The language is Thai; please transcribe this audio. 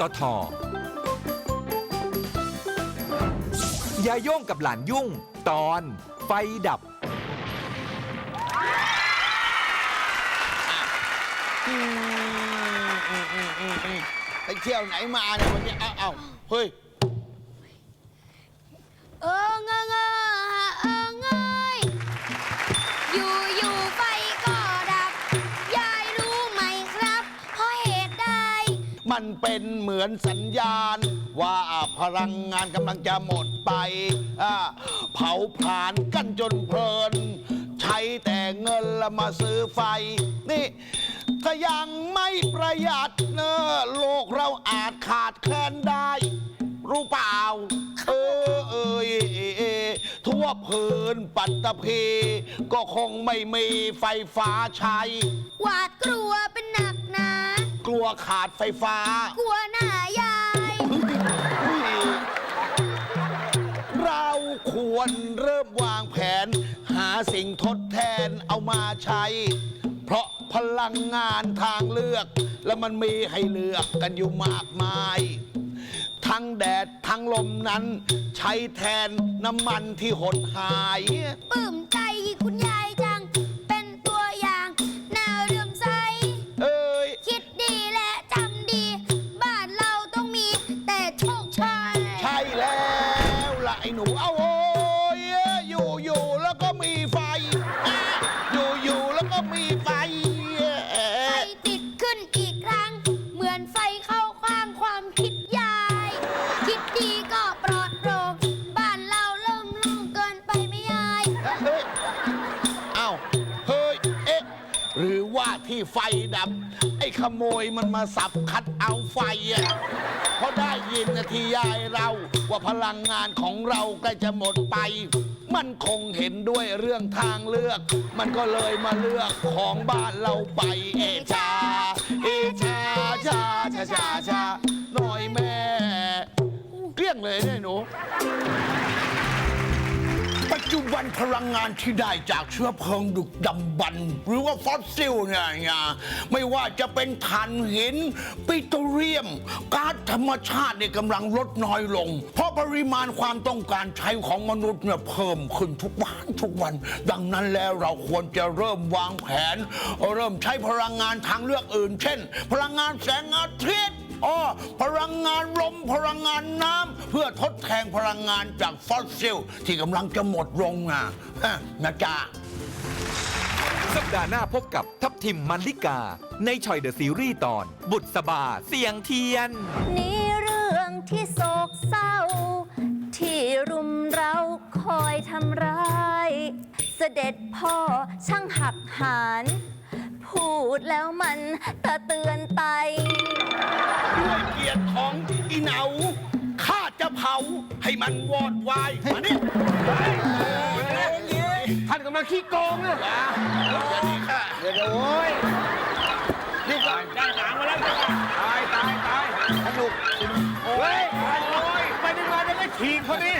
ตท ยาโย่งกับหลานยุ่ง ตอนไฟดับ ไปเที่ยวไหนมาเนี่ยวันนี้อ้าเอ้าเฮ้ย มันเป็นเหมือนสัญญาณ ว่าพลังงานกำลังจะหมดไปอ่าเผาผลาญกันจนเพลิน ใช้แต่เงินละมาซื้อไฟ นี่ถ้ายังไม่ประหยัดเนอะโลกเราอาจขาดแคลนได้ รู้เปล่า เออเอยเอเอทั่วพื้นปัตตภีก็คงไม่มีไฟฟ้าใช้ หวาดกลัว ขาดไฟฟ้า กลัวหน้ายาย เราควรเริ่มวางแผน หาสิ่งทดแทนเอามาใช้ เพราะพลังงานทางเลือก แล้วมันมีให้เลือกกันอยู่มากมาย ทั้งแดดทั้งลมนั้น ใช้แทนน้ำมันที่หดหาย ปลื้มใจคุณยายจัง โชคชัยใช่แล้วล่ะไอ้หนูเอาโอ้ยอยู่อยู่แล้วก็มีไฟอะอยู่อยู่แล้วก็มีไฟไฟติดขึ้นอีกครั้ง เหมือนไฟเข้าข้างความคิดยาย คิดดีก็ปลอดโปร่งบ้านเราเริ่มโล่งเกินไปไหม่ยาย เฮ้ยเอ้าเฮ้ยเอ๊ะหรือว่าที่ไฟดับ ไอ้ขโมยมันมาสับคัดเอาไฟอะ ที่ยายเรา ว่าพลังงานของเราใกล้จะหมดไป มันคงเห็นด้วยเรื่องทางเลือก มันก็เลยมาเลือกของบ้านเราไปเอชาเอชาชาชาชาชาหน่อยแม่เกลี้ยงเลยเนี่ยหนู จจุบันพลังงานที่ได้จากเชื้อเพลิงดึกดำบรรพ์หรือว่าฟอสซิลเนี่ยนะไม่ว่าจะเป็นถ่านหิน ปิโตรเลียมก๊าซธรรมชาติเนี่ยกำลังลดน้อยลง เพราะปริมาณความต้องการใช้ของมนุษย์เนี่ยเพิ่มขึ้นทุกวันทุกวัน ดังนั้นแล้วเราควรจะเริ่มวางแผน เริ่มใช้พลังงานทางเลือกอื่น เช่น พลังงานแสงอาทิตย์ อ๋อพลังงานลมพลังงานน้ำเพื่อทดแทนพลังงานจากฟอสซิล ที่กำลังจะหมดลงอะฮะนะจ๊ะ สัปดาห์หน้าพบกับทัพทิมมันลิกา ในชอยเดอะซีรีส์ตอน บุตรสบาเสียงเทียน นี่เรื่องที่โศกเศร้า ที่รุมเราคอยทำร้าย เสด็จพ่อช่างหักหานพูดแล้วมันตะเตือนไต ศของอีเหนาข้าจะเผาให้มันวอดวายมานี่ท่านกำลังขี้โกงเนี่ยเดี๋ยวเดี๋ยวโอ้ยนี่ก่อนได้หนางมาแล้วตายตายตายสนุกเฮ้ยโอ้ยไปนึมาจะได้ขี่คนนี้